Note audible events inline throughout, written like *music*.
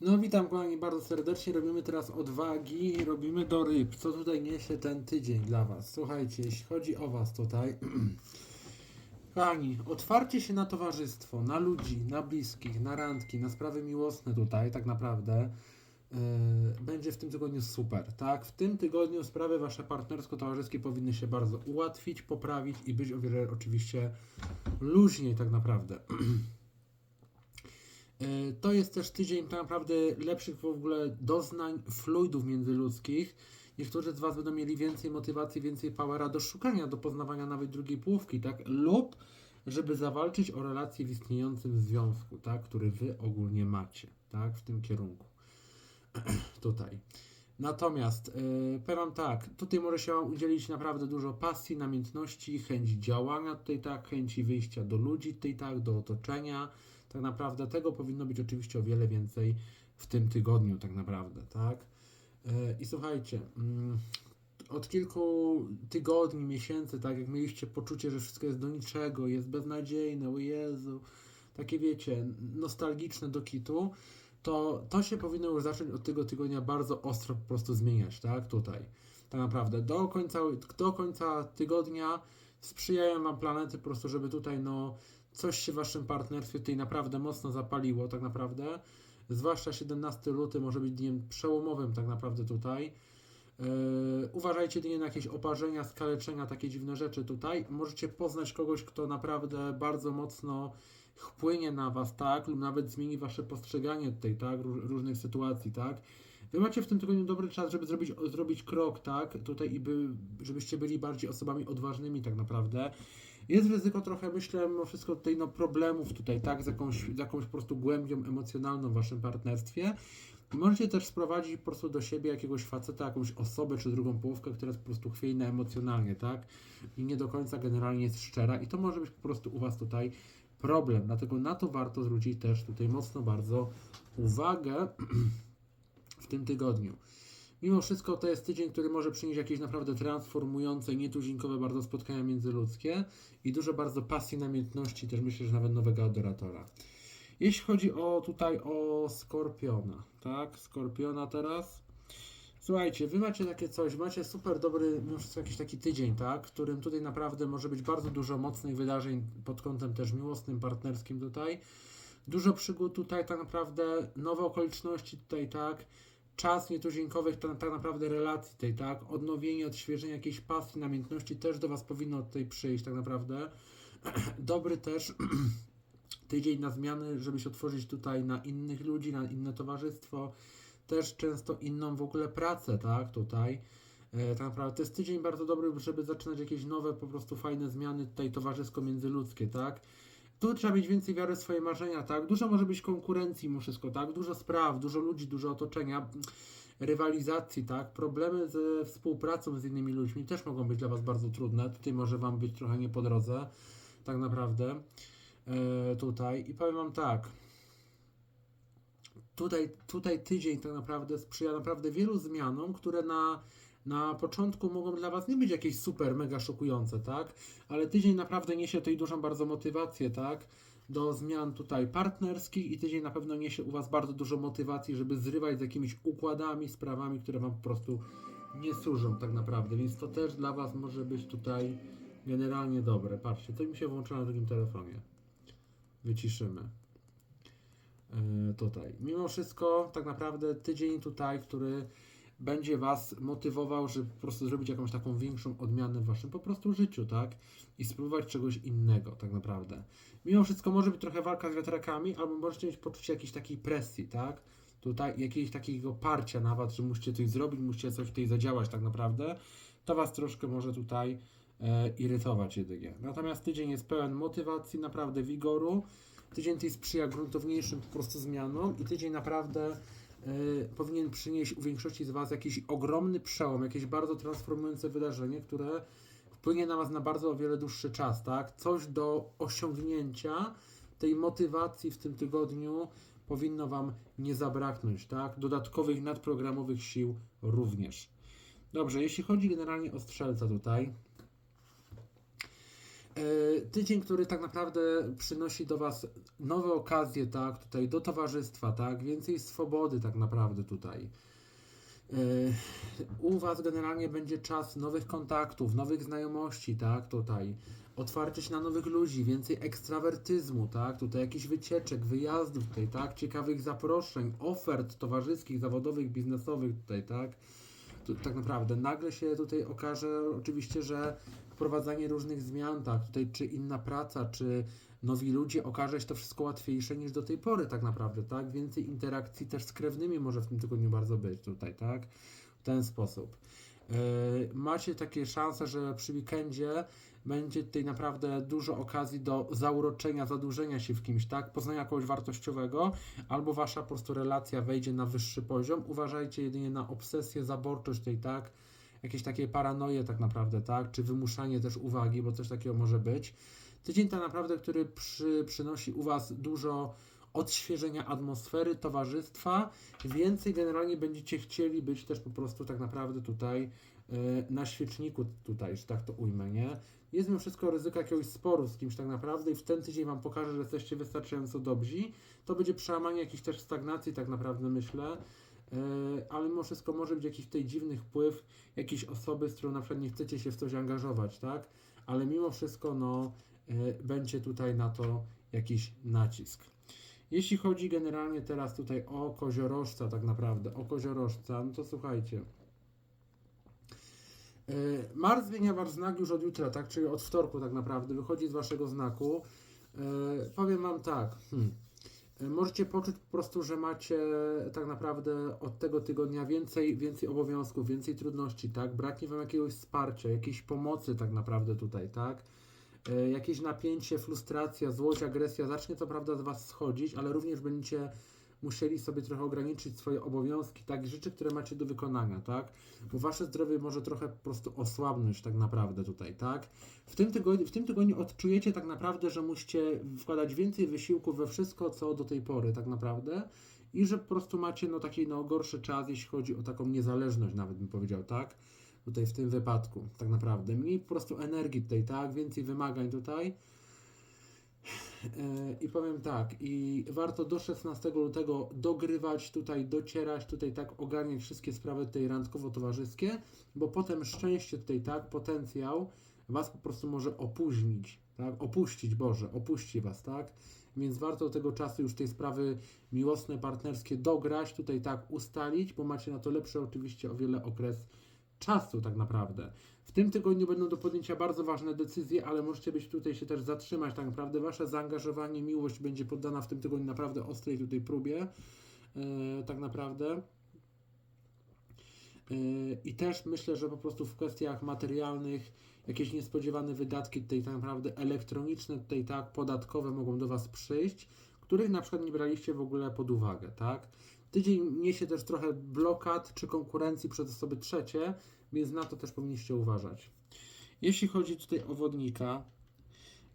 No witam kochani bardzo serdecznie. Robimy teraz odwagi i robimy do ryb. Co tutaj niesie ten tydzień dla Was? Słuchajcie, jeśli chodzi o Was tutaj. *clears throat* Kochani, otwarcie się na towarzystwo, na ludzi, na bliskich, na randki, na sprawy miłosne tutaj tak naprawdę yy, będzie w tym tygodniu super, tak? W tym tygodniu sprawy Wasze partnersko-towarzyskie powinny się bardzo ułatwić, poprawić i być o wiele oczywiście luźniej tak naprawdę. *clears throat* E, To jest też tydzień tak naprawdę lepszych w ogóle doznań, fluidów międzyludzkich. Niektórzy z Was będą mieli więcej motywacji, więcej powera do szukania, do poznawania nawet drugiej połówki, tak? Lub żeby zawalczyć o relację w istniejącym związku, tak? Który Wy ogólnie macie, tak? W tym kierunku. *clears throat* tutaj. Natomiast yy, powiem tak, tutaj może się udzielić naprawdę dużo pasji, namiętności, chęci działania tutaj tak, chęci wyjścia do ludzi tutaj tak, do otoczenia. Tak naprawdę tego powinno być oczywiście o wiele więcej w tym tygodniu, tak naprawdę, tak? Yy, I słuchajcie, mm, od kilku tygodni, miesięcy, tak jak mieliście poczucie, że wszystko jest do niczego, jest beznadziejne, o Jezu, takie wiecie, nostalgiczne do kitu, to to się powinno już zacząć od tego tygodnia bardzo ostro po prostu zmieniać, tak? Tutaj. Tak naprawdę. Do końca, do końca tygodnia sprzyjają Wam planety po prostu, żeby tutaj no coś się w Waszym partnerstwie tutaj naprawdę mocno zapaliło, tak naprawdę. Zwłaszcza 17 luty może być dniem przełomowym tak naprawdę tutaj. Yy, uważajcie nie na jakieś oparzenia, skaleczenia, takie dziwne rzeczy tutaj. Możecie poznać kogoś, kto naprawdę bardzo mocno wpłynie na was, tak, lub nawet zmieni wasze postrzeganie tutaj, tak, Ró- różnych sytuacji, tak. Wy macie w tym tygodniu dobry czas, żeby zrobić, zrobić krok, tak, tutaj i by, żebyście byli bardziej osobami odważnymi tak naprawdę. Jest ryzyko trochę, myślę, mimo wszystko tutaj, no, problemów tutaj, tak, z jakąś, z jakąś po prostu głębią emocjonalną w waszym partnerstwie. Możecie też sprowadzić po prostu do siebie jakiegoś faceta, jakąś osobę czy drugą połówkę, która jest po prostu chwiejna emocjonalnie, tak? I nie do końca generalnie jest szczera i to może być po prostu u Was tutaj problem. Dlatego na to warto zwrócić też tutaj mocno bardzo uwagę *clears throat* w tym tygodniu. Mimo wszystko to jest tydzień, który może przynieść jakieś naprawdę transformujące, nietuzinkowe bardzo spotkania międzyludzkie i dużo bardzo pasji, namiętności, też myślę, że nawet nowego adoratora. Jeśli chodzi o tutaj o Skorpiona, tak? Skorpiona teraz. Słuchajcie, wy macie takie coś, macie super dobry, mimo wszystko jakiś taki tydzień, tak? W którym tutaj naprawdę może być bardzo dużo mocnych wydarzeń pod kątem też miłosnym, partnerskim tutaj. Dużo przygód tutaj, tak naprawdę nowe okoliczności tutaj, tak? Czas nietuzinkowych, tak, tak naprawdę relacji tutaj, tak? Odnowienie, odświeżenie jakiejś pasji, namiętności też do Was powinno tutaj przyjść, tak naprawdę. *clears throat* Dobry też *clears throat* tydzień na zmiany, żeby się otworzyć tutaj na innych ludzi, na inne towarzystwo, też często inną w ogóle pracę, tak, tutaj. E, tak naprawdę to jest tydzień bardzo dobry, żeby zaczynać jakieś nowe, po prostu fajne zmiany tutaj towarzysko-międzyludzkie, tak. Tu trzeba mieć więcej wiary w swoje marzenia, tak. Dużo może być konkurencji mimo wszystko, tak. Dużo spraw, dużo ludzi, dużo otoczenia, rywalizacji, tak. Problemy ze współpracą z innymi ludźmi też mogą być dla Was bardzo trudne. Tutaj może Wam być trochę nie po drodze, tak naprawdę e, tutaj i powiem Wam tak. Tutaj, tutaj tydzień tak naprawdę sprzyja naprawdę wielu zmianom, które na, na początku mogą dla Was nie być jakieś super, mega szokujące, tak? Ale tydzień naprawdę niesie tutaj dużą bardzo motywację, tak? Do zmian tutaj partnerskich i tydzień na pewno niesie u Was bardzo dużo motywacji, żeby zrywać z jakimiś układami, sprawami, które Wam po prostu nie służą tak naprawdę, więc to też dla Was może być tutaj generalnie dobre. Patrzcie, to mi się włączyło na drugim telefonie. Wyciszymy. E, tutaj. Mimo wszystko, tak naprawdę tydzień tutaj, który będzie Was motywował, żeby po prostu zrobić jakąś taką większą odmianę w Waszym po prostu życiu, tak? I spróbować czegoś innego, tak naprawdę. Mimo wszystko może być trochę walka z wiatrakami, albo możecie mieć poczucie jakiejś takiej presji, tak? Tutaj jakiegoś takiego parcia nawet, że musicie coś zrobić, musicie coś tutaj zadziałać tak naprawdę. To Was troszkę może tutaj e, irytować jedynie. Natomiast tydzień jest pełen motywacji, naprawdę wigoru. Tydzień tej sprzyja gruntowniejszym po prostu zmianom i tydzień naprawdę y, powinien przynieść u większości z Was jakiś ogromny przełom, jakieś bardzo transformujące wydarzenie, które wpłynie na Was na bardzo o wiele dłuższy czas, tak? Coś do osiągnięcia tej motywacji w tym tygodniu powinno Wam nie zabraknąć, tak? Dodatkowych nadprogramowych sił również. Dobrze, jeśli chodzi generalnie o strzelca tutaj, Tydzień, który tak naprawdę przynosi do Was nowe okazje, tak, tutaj do towarzystwa, tak, więcej swobody tak naprawdę tutaj. E, U Was generalnie będzie czas nowych kontaktów, nowych znajomości, tak, tutaj. Otwarcie się na nowych ludzi, więcej ekstrawertyzmu, tak, tutaj jakichś wycieczek, wyjazdów tutaj, tak, ciekawych zaproszeń, ofert towarzyskich, zawodowych, biznesowych tutaj, tak. Tu, tak naprawdę nagle się tutaj okaże oczywiście, że wprowadzanie różnych zmian, tak, tutaj czy inna praca, czy nowi ludzie, okaże się to wszystko łatwiejsze niż do tej pory tak naprawdę, tak, więcej interakcji też z krewnymi może w tym tygodniu bardzo być tutaj, tak, w ten sposób. Yy, macie takie szanse, że przy weekendzie będzie tutaj naprawdę dużo okazji do zauroczenia, zadłużenia się w kimś, tak, poznania kogoś wartościowego, albo wasza po prostu relacja wejdzie na wyższy poziom. Uważajcie jedynie na obsesję, zaborczość tej, tak, jakieś takie paranoje tak naprawdę, tak, czy wymuszanie też uwagi, bo coś takiego może być. Tydzień tak naprawdę, który przy, przynosi u Was dużo odświeżenia atmosfery, towarzystwa, więcej generalnie będziecie chcieli być też po prostu tak naprawdę tutaj e, na świeczniku tutaj, że tak to ujmę, nie? Jest mimo wszystko ryzyko jakiegoś sporu z kimś tak naprawdę i w ten tydzień Wam pokażę, że jesteście wystarczająco dobrzy. To będzie przełamanie jakiejś też stagnacji tak naprawdę myślę, ale mimo wszystko może być jakiś tutaj dziwny wpływ jakiejś osoby, z którą na przykład nie chcecie się w coś angażować, tak? Ale mimo wszystko, no, e, będzie tutaj na to jakiś nacisk. Jeśli chodzi generalnie teraz tutaj o koziorożca, tak naprawdę, o koziorożca, no to słuchajcie. E, Mars zmienia wasz znak już od jutra, tak? Czyli od wtorku tak naprawdę, wychodzi z waszego znaku. E, powiem wam tak, hmm. E, Możecie poczuć po prostu, że macie tak naprawdę od tego tygodnia więcej, więcej obowiązków, więcej trudności, tak? Braknie wam jakiegoś wsparcia, jakiejś pomocy tak naprawdę tutaj, tak? E, Jakieś napięcie, frustracja, złość, agresja zacznie co prawda z was schodzić, ale również będziecie musieli sobie trochę ograniczyć swoje obowiązki, tak? Rzeczy, które macie do wykonania, tak? Bo wasze zdrowie może trochę po prostu osłabnąć tak naprawdę tutaj, tak? W tym, tygodniu, w tym tygodniu odczujecie tak naprawdę, że musicie wkładać więcej wysiłku we wszystko, co do tej pory tak naprawdę i że po prostu macie no taki no gorszy czas, jeśli chodzi o taką niezależność nawet bym powiedział, tak? Tutaj w tym wypadku, tak naprawdę. Mniej po prostu energii tutaj, tak? Więcej wymagań tutaj. E, I powiem tak, i warto do 16 lutego dogrywać tutaj, docierać tutaj, tak, ogarniać wszystkie sprawy tutaj randkowo-towarzyskie, bo potem szczęście tutaj, tak, potencjał Was po prostu może opóźnić, tak, opuścić, Boże, opuści Was, tak, więc warto tego czasu już tej sprawy miłosne, partnerskie dograć, tutaj tak ustalić, bo macie na to lepszy oczywiście o wiele okres czasu tak naprawdę. W tym tygodniu będą do podjęcia bardzo ważne decyzje, ale możecie być tutaj się też zatrzymać tak naprawdę. Wasze zaangażowanie, miłość będzie poddana w tym tygodniu naprawdę ostrej tutaj próbie. E, tak naprawdę. E, I też myślę, że po prostu w kwestiach materialnych jakieś niespodziewane wydatki tutaj tak naprawdę elektroniczne, tutaj tak, podatkowe mogą do Was przyjść, których na przykład nie braliście w ogóle pod uwagę, tak? Tydzień niesie też trochę blokad czy konkurencji przez osoby trzecie, więc na to też powinniście uważać. Jeśli chodzi tutaj o wodnika,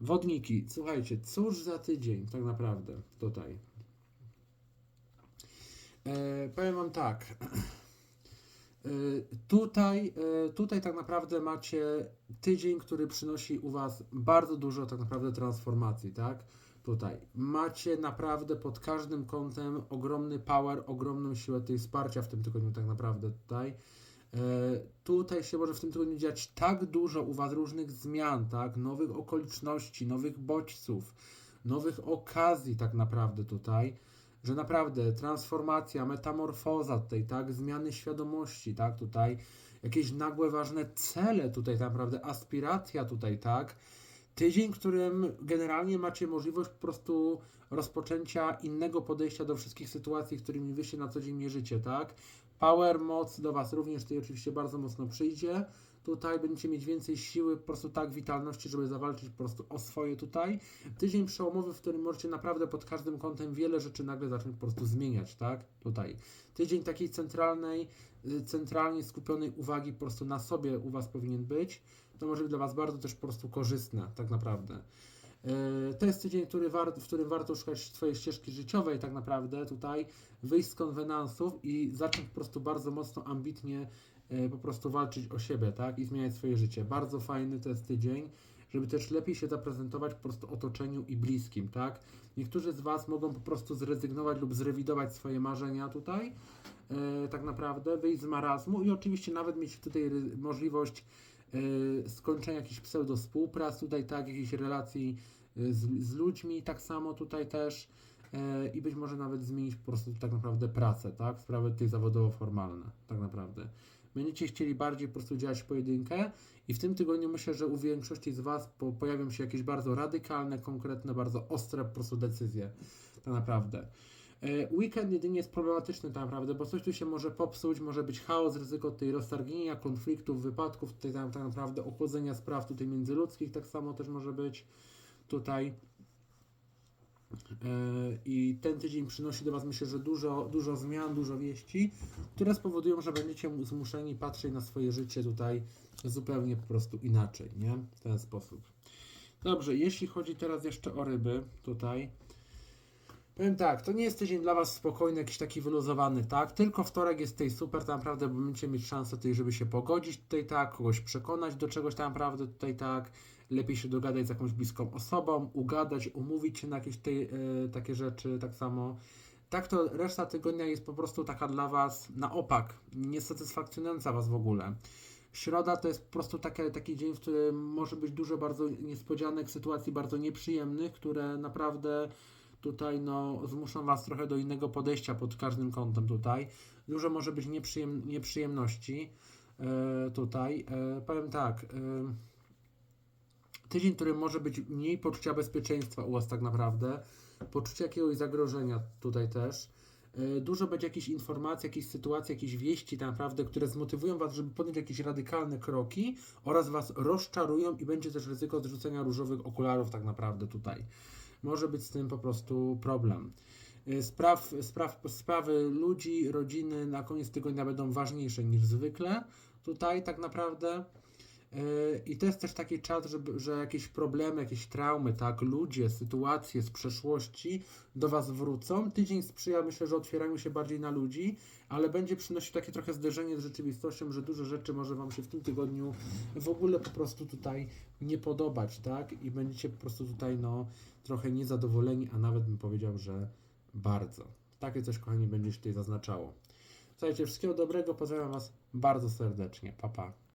wodniki, słuchajcie, cóż za tydzień tak naprawdę tutaj. E, powiem Wam tak. *clears throat* E, Tutaj, e, tutaj tak naprawdę macie tydzień, który przynosi u Was bardzo dużo tak naprawdę transformacji, tak? Tutaj macie naprawdę pod każdym kątem ogromny power, ogromną siłę tej wsparcia w tym tygodniu tak naprawdę tutaj. E, Tutaj się może w tym tygodniu dziać tak dużo u Was różnych zmian, tak? Nowych okoliczności, nowych bodźców, nowych okazji tak naprawdę tutaj że naprawdę transformacja, metamorfoza tutaj, tak, zmiany świadomości, tak, tutaj, jakieś nagłe, ważne cele tutaj, tak naprawdę, aspiracja tutaj, tak, tydzień, w którym generalnie macie możliwość po prostu rozpoczęcia innego podejścia do wszystkich sytuacji, którymi wy się na co dzień mierzycie, tak, power, moc do was również tutaj oczywiście bardzo mocno przyjdzie, tutaj będziecie mieć więcej siły, po prostu tak, witalności, żeby zawalczyć po prostu o swoje tutaj. Tydzień przełomowy, w którym możecie naprawdę pod każdym kątem wiele rzeczy nagle zacząć po prostu zmieniać, tak? Tutaj. Tydzień takiej centralnej, y, centralnie skupionej uwagi po prostu na sobie u Was powinien być. To może być dla Was bardzo też po prostu korzystne, tak naprawdę. Yy, To jest tydzień, który w którym warto szukać swojej ścieżki życiowej, tak naprawdę tutaj, wyjść z konwenansów i zacząć po prostu bardzo mocno, ambitnie yy, po prostu walczyć o siebie, tak, i zmieniać swoje życie. Bardzo fajny to jest tydzień. żeby też lepiej się zaprezentować po prostu otoczeniu i bliskim, tak? Niektórzy z Was mogą po prostu zrezygnować lub zrewidować swoje marzenia tutaj, e, tak naprawdę, wyjść z marazmu i oczywiście nawet mieć tutaj możliwość e, skończenia jakichś pseudo współprac tutaj, tak, jakichś relacji e, z, z ludźmi, tak samo tutaj też e, i być może nawet zmienić po prostu tak naprawdę pracę, tak, sprawy tutaj zawodowo-formalne, tak naprawdę. Będziecie chcieli bardziej po prostu działać pojedynkę i w tym tygodniu myślę, że u większości z Was po, pojawią się jakieś bardzo radykalne, konkretne, bardzo ostre po prostu decyzje, tak naprawdę. E, Weekend jedynie jest problematyczny tak naprawdę, bo coś tu się może popsuć, może być chaos, ryzyko tej roztargnienia, konfliktów, wypadków, tutaj tak naprawdę ochłodzenia spraw tutaj międzyludzkich, tak samo też może być tutaj. E, I ten tydzień przynosi do Was, myślę, że dużo, dużo zmian, dużo wieści, które spowodują, że będziecie zmuszeni patrzeć na swoje życie tutaj zupełnie po prostu inaczej, nie? W ten sposób. Dobrze, jeśli chodzi teraz jeszcze o ryby, tutaj. Powiem tak, to nie jest tydzień dla Was spokojny, jakiś taki wyluzowany, tak? Tylko wtorek jest tutaj super, naprawdę, bo będziecie mieć szansę tutaj, żeby się pogodzić tutaj, tak? Kogoś przekonać do czegoś tak naprawdę tutaj, tak? Lepiej się dogadać z jakąś bliską osobą, ugadać, umówić się na jakieś tej, e, takie rzeczy, tak samo. Tak to reszta tygodnia jest po prostu taka dla Was na opak, niesatysfakcjonująca Was w ogóle. Środa to jest po prostu taki, taki dzień, w którym może być dużo bardzo niespodzianek, sytuacji bardzo nieprzyjemnych, które naprawdę tutaj no, zmuszą Was trochę do innego podejścia pod każdym kątem tutaj. Dużo może być nieprzyjem, nieprzyjemności e, tutaj. E, powiem tak, e, tydzień, który może być mniej poczucia bezpieczeństwa u Was tak naprawdę, poczucia jakiegoś zagrożenia tutaj też. E, Dużo będzie jakichś informacji, jakichś sytuacji, jakichś wieści tak naprawdę, które zmotywują Was, żeby podjąć jakieś radykalne kroki oraz Was rozczarują i będzie też ryzyko zrzucenia różowych okularów tak naprawdę tutaj. Może być z tym po prostu problem. Y, Spraw, spraw, sprawy ludzi, rodziny na koniec tygodnia będą ważniejsze niż zwykle tutaj tak naprawdę. Y, I to jest też taki czas, żeby, że jakieś problemy, jakieś traumy, tak, ludzie, sytuacje z przeszłości do Was wrócą. Tydzień sprzyja, myślę, że otwieraniu się bardziej na ludzi, ale będzie przynosił takie trochę zderzenie z rzeczywistością, że dużo rzeczy może Wam się w tym tygodniu w ogóle po prostu tutaj nie podobać, tak? I będziecie po prostu tutaj, no, trochę niezadowoleni, a nawet bym powiedział, że bardzo. Takie coś, kochani, będzie się tutaj zaznaczało. Słuchajcie, wszystkiego dobrego, pozdrawiam Was bardzo serdecznie. Pa, pa.